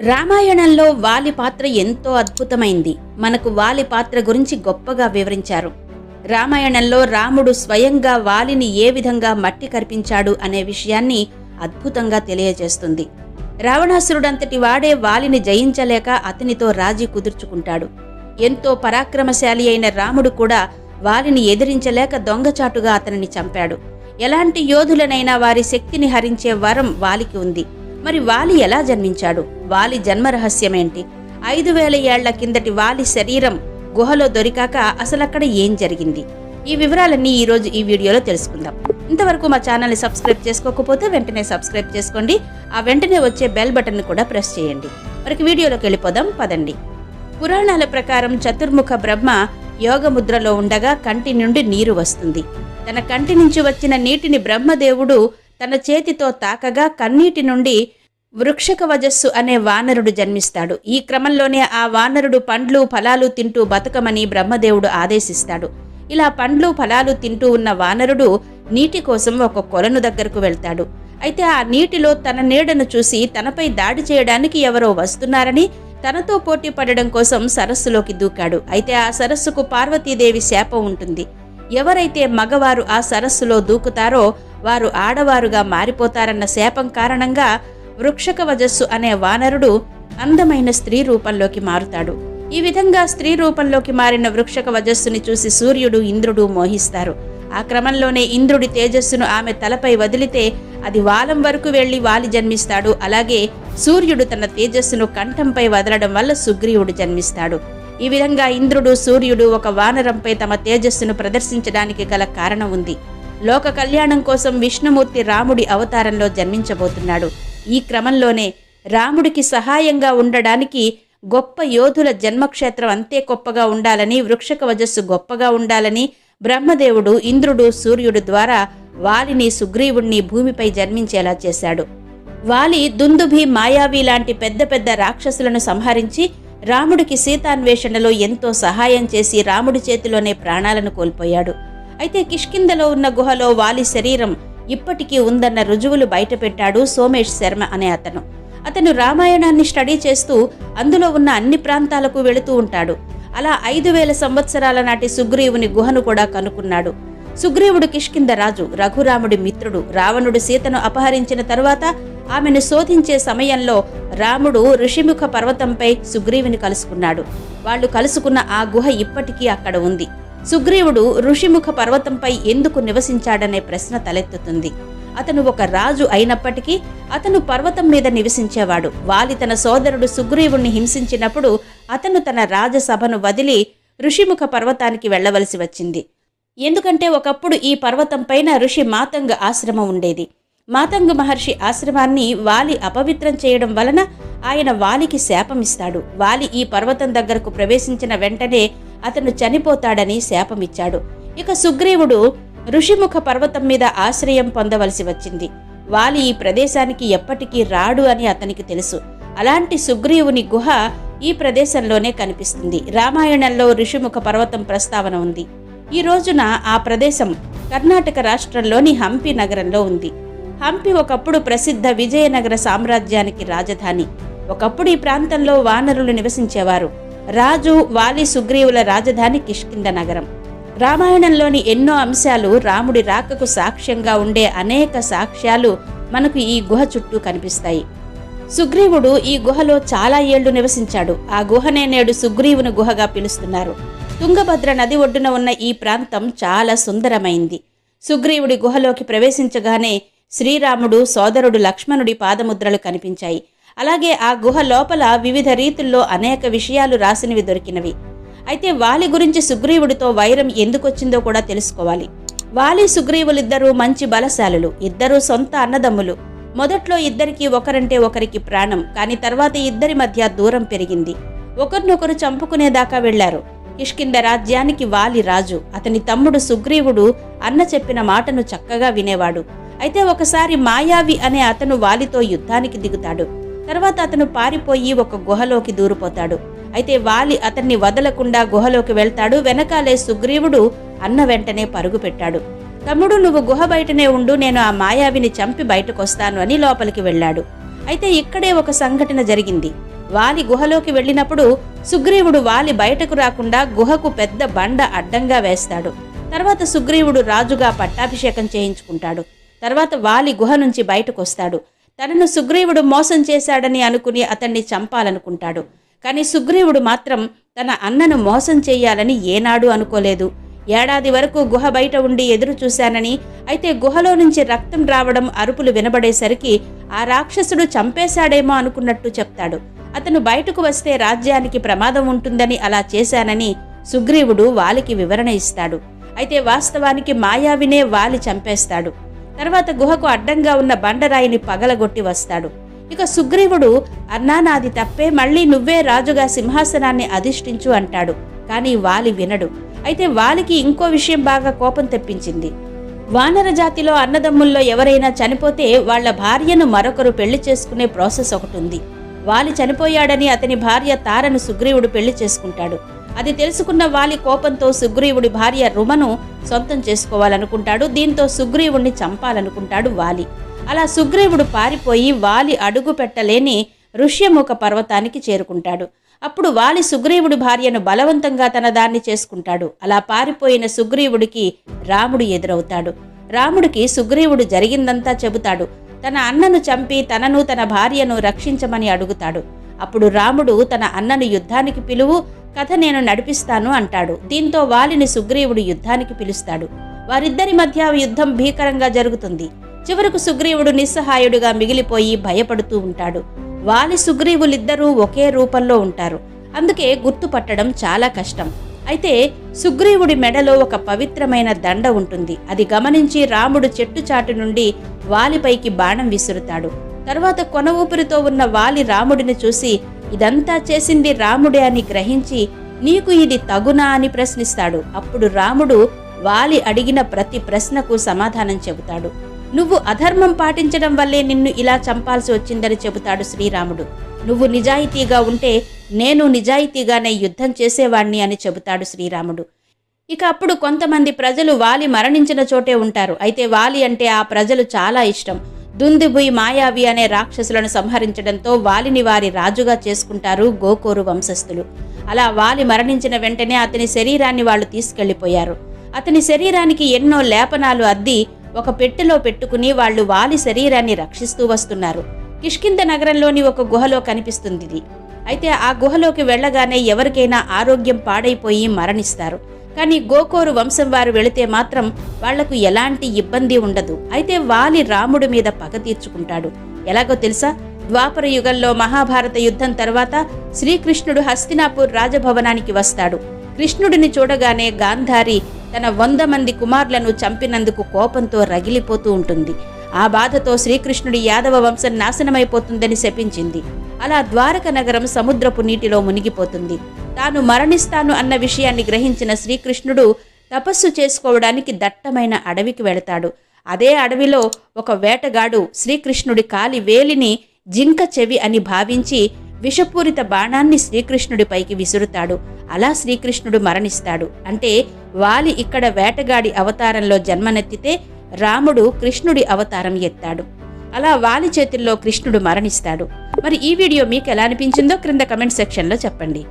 రామాయణంలో వాలి పాత్ర ఎంతో అద్భుతమైంది. మనకు వాలి పాత్ర గురించి గొప్పగా వివరించారు. రామాయణంలో రాముడు స్వయంగా వాలిని ఏ విధంగా మట్టి కరిపించాడు అనే విషయాన్ని అద్భుతంగా తెలియజేస్తుంది. రావణాసురుడంతటి వాడే వాలిని జయించలేక అతనితో రాజీ కుదుర్చుకుంటాడు. ఎంతో పరాక్రమశాలి అయిన రాముడు కూడా వాలిని ఎదిరించలేక దొంగచాటుగా అతనిని చంపాడు. ఎలాంటి యోధులనైనా వారి శక్తిని హరించే వరం వాలికి ఉంది. మరి వాలి ఎలా జన్మించాడు? వాలి జన్మ రహస్యమేంటి? ఐదు వేల ఏళ్ళ కిందటి వాలి శరీరం గుహలో దొరికాక అసలక్కడ ఏం జరిగింది? ఈ వివరాలన్నీ ఈరోజు ఈ వీడియోలో తెలుసుకుందాం. ఇంతవరకు మా ఛానల్ని సబ్స్క్రైబ్ చేసుకోకపోతే వెంటనే సబ్స్క్రైబ్ చేసుకోండి. ఆ వెంటనే వచ్చే బెల్ బటన్ కూడా ప్రెస్ చేయండి. మరికి వీడియోలోకి వెళ్ళిపోదాం పదండి. పురాణాల ప్రకారం చతుర్ముఖ బ్రహ్మ యోగముద్రలో ఉండగా కంటి నుండి నీరు వస్తుంది. తన కంటి నుంచి వచ్చిన నీటిని బ్రహ్మదేవుడు తన చేతితో తాకగా కన్నీటి నుండి వృక్షక వజస్సు అనే వానరుడు జన్మిస్తాడు. ఈ క్రమంలోనే ఆ వానరుడు పండ్లు ఫలాలు తింటూ బతకమని బ్రహ్మదేవుడు ఆదేశిస్తాడు. ఇలా పండ్లు ఫలాలు తింటూ ఉన్న వానరుడు నీటి కోసం ఒక కొలను దగ్గరకు వెళ్తాడు. అయితే ఆ నీటిలో తన నీడను చూసి తనపై దాడి చేయడానికి ఎవరో వస్తున్నారని తనతో పోటీ పడడం కోసం సరస్సులోకి దూకాడు. అయితే ఆ సరస్సుకు పార్వతీదేవి శాపం ఉంటుంది. ఎవరైతే మగవారు ఆ సరస్సులో దూకుతారో వారు ఆడవారుగా మారిపోతారన్న శాపం కారణంగా వృక్షక వజస్సు అనే వానరుడు అందమైన స్త్రీ రూపంలోకి మారుతాడు. ఈ విధంగా స్త్రీ రూపంలోకి మారిన వృక్షక వజస్సుని చూసి సూర్యుడు ఇంద్రుడు మోహిస్తారు. ఆ క్రమంలోనే ఇంద్రుడి తేజస్సును ఆమె తలపై వదిలితే అది వాలం వరకు వెళ్ళి వాలి జన్మిస్తాడు. అలాగే సూర్యుడు తన తేజస్సును కంఠంపై వదలడం వల్ల సుగ్రీవుడు జన్మిస్తాడు. ఈ విధంగా ఇంద్రుడు సూర్యుడు ఒక వానరంపై తమ తేజస్సును ప్రదర్శించడానికి గల కారణం ఉంది. లోక కళ్యాణం కోసం విష్ణుమూర్తి రాముడి అవతారంలో జన్మించబోతున్నాడు. ఈ క్రమంలోనే రాముడికి సహాయంగా ఉండడానికి గొప్ప యోధుల జన్మక్షేత్రం అంతే గొప్పగా ఉండాలని వృక్షక వజస్సు గొప్పగా ఉండాలని బ్రహ్మదేవుడు ఇంద్రుడు సూర్యుడు ద్వారా వాలిని సుగ్రీవుణ్ణి భూమిపై జన్మించేలా చేశాడు. వాలి దుందుభి మాయావి లాంటి పెద్ద పెద్ద రాక్షసులను సంహరించి రాముడికి సీతాన్వేషణలో ఎంతో సహాయం చేసి రాముడి చేతిలోనే ప్రాణాలను కోల్పోయాడు. అయితే కిష్కిందలో ఉన్న గుహలో వాలి శరీరం ఇప్పటికీ ఉందన్న రుజువులు బయటపెట్టాడు సోమేష్ శర్మ అనే అతను. అతను రామాయణాన్ని స్టడీ చేస్తూ అందులో ఉన్న అన్ని ప్రాంతాలకు వెళుతూ ఉంటాడు. అలా ఐదు వేల సంవత్సరాల నాటి సుగ్రీవుని గుహను కూడా కనుక్కున్నాడు. సుగ్రీవుడు కిష్కింద రాజు రఘురాముడి మిత్రుడు రావణుడు సీతను అపహరించిన తరువాత ఆమెను శోధించే సమయంలో రాముడు ఋషిముఖ పర్వతంపై సుగ్రీవుని కలుసుకున్నాడు. వాళ్ళు కలుసుకున్న ఆ గుహ ఇప్పటికీ అక్కడ ఉంది. సుగ్రీవుడు ఋషిముఖ పర్వతంపై ఎందుకు నివసించాడనే ప్రశ్న తలెత్తుతుంది. అతను ఒక రాజు అయినప్పటికీ అతను పర్వతం మీద నివసించేవాడు. వాలి తన సోదరుడు సుగ్రీవుణ్ణి హింసించినప్పుడు అతను తన రాజసభను వదిలి ఋషిముఖ పర్వతానికి వెళ్ళవలసి వచ్చింది. ఎందుకంటే ఒకప్పుడు ఈ పర్వతం పైన ఋషి మాతంగ ఆశ్రమం ఉండేది. మాతంగ మహర్షి ఆశ్రమాన్ని వాలి అపవిత్రం చేయడం వలన ఆయన వాలికి శాపమిస్తాడు వాలి ఈ పర్వతం దగ్గరకు ప్రవేశించిన వెంటనే అతను చనిపోతాడని శాపమిచ్చాడు. ఇక సుగ్రీవుడు ఋషిముఖ పర్వతం మీద ఆశ్రయం పొందవలసి వచ్చింది. వాలి ఈ ప్రదేశానికి ఎప్పటికీ రాడు అని అతనికి తెలుసు. అలాంటి సుగ్రీవుని గుహ ఈ ప్రదేశంలోనే కనిపిస్తుంది. రామాయణంలో ఋషిముఖ పర్వతం ప్రస్తావన ఉంది. ఈ రోజున ఆ ప్రదేశం కర్ణాటక రాష్ట్రంలోని హంపి నగరంలో ఉంది. హంపి ఒకప్పుడు ప్రసిద్ధ విజయనగర సామ్రాజ్యానికి రాజధాని. ఒకప్పుడు ఈ ప్రాంతంలో వానరులు నివసించేవారు. రాజు వాలి సుగ్రీవుల రాజధాని కిష్కింద నగరం. రామాయణంలోని ఎన్నో అంశాలు రాముడి రాకకు సాక్ష్యంగా ఉండే అనేక సాక్ష్యాలు మనకు ఈ గుహ చుట్టూ కనిపిస్తాయి. సుగ్రీవుడు ఈ గుహలో చాలా ఏళ్ళు నివసించాడు. ఆ గుహనే నేడు సుగ్రీవుని గుహగా పిలుస్తున్నారు. తుంగభద్ర నది ఒడ్డున ఉన్న ఈ ప్రాంతం చాలా సుందరమైంది. సుగ్రీవుడి గుహలోకి ప్రవేశించగానే శ్రీరాముడు సోదరుడు లక్ష్మణుడి పాదముద్రలు కనిపించాయి. అలాగే ఆ గుహ లోపల వివిధ రీతుల్లో అనేక విషయాలు రాసినవి దొరికినవి. అయితే వాలి గురించి సుగ్రీవుడితో వైరం ఎందుకొచ్చిందో కూడా తెలుసుకోవాలి. వాలి సుగ్రీవులిద్దరూ మంచి బలశాలులు ఇద్దరూ సొంత అన్నదమ్ములు. మొదట్లో ఇద్దరికి ఒకరంటే ఒకరికి ప్రాణం కానీ తర్వాత ఇద్దరి మధ్య దూరం పెరిగింది. ఒకరినొకరు చంపుకునేదాకా వెళ్ళారు. కిష్కింద రాజ్యానికి వాలి రాజు అతని తమ్ముడు సుగ్రీవుడు అన్న చెప్పిన మాటను చక్కగా వినేవాడు. అయితే ఒకసారి మాయావి అనే అతను వాలితో యుద్ధానికి దిగుతాడు. తర్వాత అతను పారిపోయి ఒక గుహలోకి దూరిపోతాడు. అయితే వాలి అతన్ని వదలకుండా గుహలోకి వెళ్తాడు. వెనకాలే సుగ్రీవుడు అన్న వెంటనే పరుగు పెట్టాడు. తమ్ముడు నువ్వు గుహ బయటనే ఉండు. నేను ఆ మాయావిని చంపి బయటకొస్తాను అని లోపలికి వెళ్ళాడు. అయితే ఇక్కడే ఒక సంఘటన జరిగింది. వాలి గుహలోకి వెళ్ళినప్పుడు సుగ్రీవుడు వాలి బయటకు రాకుండా గుహకు పెద్ద బండ అడ్డంగా వేస్తాడు. తర్వాత సుగ్రీవుడు రాజుగా పట్టాభిషేకం చేయించుకుంటాడు. తర్వాత వాలి గుహ నుంచి బయటకొస్తాడు. తనను సుగ్రీవుడు మోసం చేశాడని అనుకుని అతన్ని చంపాలనుకుంటాడు. కానీ సుగ్రీవుడు మాత్రం తన అన్నను మోసం చేయాలని ఏనాడు అనుకోలేదు. ఏడాది వరకు గుహ బయట ఉండి ఎదురు చూశానని అయితే గుహలో నుంచి రక్తం రావడం అరుపులు వినబడేసరికి ఆ రాక్షసుడు చంపేశాడేమో అనుకున్నట్టు చెప్తాడు. అతను బయటకు వస్తే రాజ్యానికి ప్రమాదం ఉంటుందని అలా చేశానని సుగ్రీవుడు వాలికి వివరణ ఇస్తాడు. అయితే వాస్తవానికి మాయావినే వాలి చంపేస్తాడు. తర్వాత గుహకు అడ్డంగా ఉన్న బండరాయిని పగలగొట్టి వస్తాడు. ఇక సుగ్రీవుడు అన్నా నాది తప్పే మళ్ళీ నువ్వే రాజుగా సింహాసనాన్ని అధిష్ఠించు అంటాడు. కానీ వాలి వినడు. అయితే వాలికి ఇంకో విషయం బాగా కోపం తెప్పించింది. వానర జాతిలో అన్నదమ్ముల్లో ఎవరైనా చనిపోతే వాళ్ళ భార్యను మరొకరు పెళ్ళి చేసుకునే ప్రాసెస్ ఒకటి ఉంది. వాలి చనిపోయాడని అతని భార్య తారను సుగ్రీవుడు పెళ్ళి చేసుకుంటాడు. అది తెలుసుకున్న వాలి కోపంతో సుగ్రీవుడి భార్య రుమను సొంతం చేసుకోవాలనుకుంటాడు. దీంతో సుగ్రీవుణ్ణి చంపాలనుకుంటాడు వాలి. అలా సుగ్రీవుడు పారిపోయి వాలి అడుగు పెట్టలేని ఋష్యముఖ పర్వతానికి చేరుకుంటాడు. అప్పుడు వాలి సుగ్రీవుడి భార్యను బలవంతంగా తన దాన్ని చేసుకుంటాడు. అలా పారిపోయిన సుగ్రీవుడికి రాముడు ఎదురవుతాడు. రాముడికి సుగ్రీవుడు జరిగిందంతా చెబుతాడు. తన అన్నను చంపి తనను తన భార్యను రక్షించమని అడుగుతాడు. అప్పుడు రాముడు తన అన్నను యుద్ధానికి పిలువు కథ నేను నడిపిస్తాను అంటాడు. దీంతో వాలిని సుగ్రీవుడు యుద్ధానికి పిలుస్తాడు. వారిద్దరి మధ్య యుద్ధం భీకరంగా జరుగుతుంది. చివరకు సుగ్రీవుడు నిస్సహాయుడుగా మిగిలిపోయి భయపడుతూ ఉంటాడు. వాలి సుగ్రీవులిద్దరూ ఒకే రూపంలో ఉంటారు. అందుకే గుర్తుపట్టడం చాలా కష్టం. అయితే సుగ్రీవుడి మెడలో ఒక పవిత్రమైన దండ ఉంటుంది. అది గమనించి రాముడు చెట్టు చాటు నుండి వాలిపైకి బాణం విసురుతాడు. తర్వాత కొన ఊపిరితో ఉన్న వాలి రాముడిని చూసి ఇదంతా చేసింది రాముడే అని గ్రహించి నీకు ఇది తగునా? అని ప్రశ్నిస్తాడు. అప్పుడు రాముడు వాలి అడిగిన ప్రతి ప్రశ్నకు సమాధానం చెబుతాడు. నువ్వు అధర్మం పాటించడం వల్లే నిన్ను ఇలా చంపాల్సి వచ్చిందని చెబుతాడు శ్రీరాముడు. నువ్వు నిజాయితీగా ఉంటే నేను నిజాయితీగానే యుద్ధం చేసేవాణ్ణి అని చెబుతాడు శ్రీరాముడు. ఇక అప్పుడు కొంతమంది ప్రజలు వాలి మరణించిన చోటే ఉంటారు. అయితే వాలి అంటే ఆ ప్రజలు చాలా ఇష్టం. దుందుబుయి మాయావి అనే రాక్షసులను సంహరించడంతో వాలిని వారి రాజుగా చేసుకుంటారు గోకోరు వంశస్థులు. అలా వాలి మరణించిన వెంటనే అతని శరీరాన్ని వాళ్ళు తీసుకెళ్ళిపోయారు అతని శరీరానికి ఎన్నో లేపనాలు అద్ది ఒక పెట్టెలో పెట్టుకుని వాళ్ళు వాలి శరీరాన్ని రక్షిస్తూ వస్తున్నారు. కిష్కింద నగరంలోని ఒక గుహలో కనిపిస్తుంది ఇది. అయితే ఆ గుహలోకి వెళ్ళగానే ఎవరికైనా ఆరోగ్యం పాడైపోయి మరణిస్తారు. కానీ గోకోరు వంశం వారు వెళితే మాత్రం వాళ్ళకు ఎలాంటి ఇబ్బంది ఉండదు. అయితే వాలి రాముడి మీద పగ తీర్చుకుంటాడు. ఎలాగో తెలుసా? ద్వాపర యుగంలో మహాభారత యుద్ధం తర్వాత శ్రీకృష్ణుడు హస్తినాపూర్ రాజభవనానికి వస్తాడు. కృష్ణుడిని చూడగానే గాంధారి తన వంద మంది కుమారులను చంపినందుకు కోపంతో రగిలిపోతూ ఉంటుంది. ఆ బాధతో శ్రీకృష్ణుడి యాదవ వంశం నాశనమైపోతుందని శపించింది. అలా ద్వారక నగరం సముద్రపు నీటిలో మునిగిపోతుంది. తాను మరణిస్తాను అన్న విషయాన్ని గ్రహించిన శ్రీకృష్ణుడు తపస్సు చేసుకోవడానికి దట్టమైన అడవికి వెళతాడు. అదే అడవిలో ఒక వేటగాడు శ్రీకృష్ణుడి కాలి వేలిని జింక చెవి అని భావించి విషపూరిత బాణాన్ని శ్రీకృష్ణుడిపైకి విసురుతాడు. అలా శ్రీకృష్ణుడు మరణిస్తాడు. అంటే వాలి ఇక్కడ వేటగాడి అవతారంలో జన్మనెత్తితే రాముడు కృష్ణుడి అవతారం ఎత్తాడు. అలా వాలి చేతుల్లో కృష్ణుడు మరణిస్తాడు. మరి ఈ వీడియో మీకు ఎలా అనిపించిందో క్రింద కమెంట్ సెక్షన్లో చెప్పండి.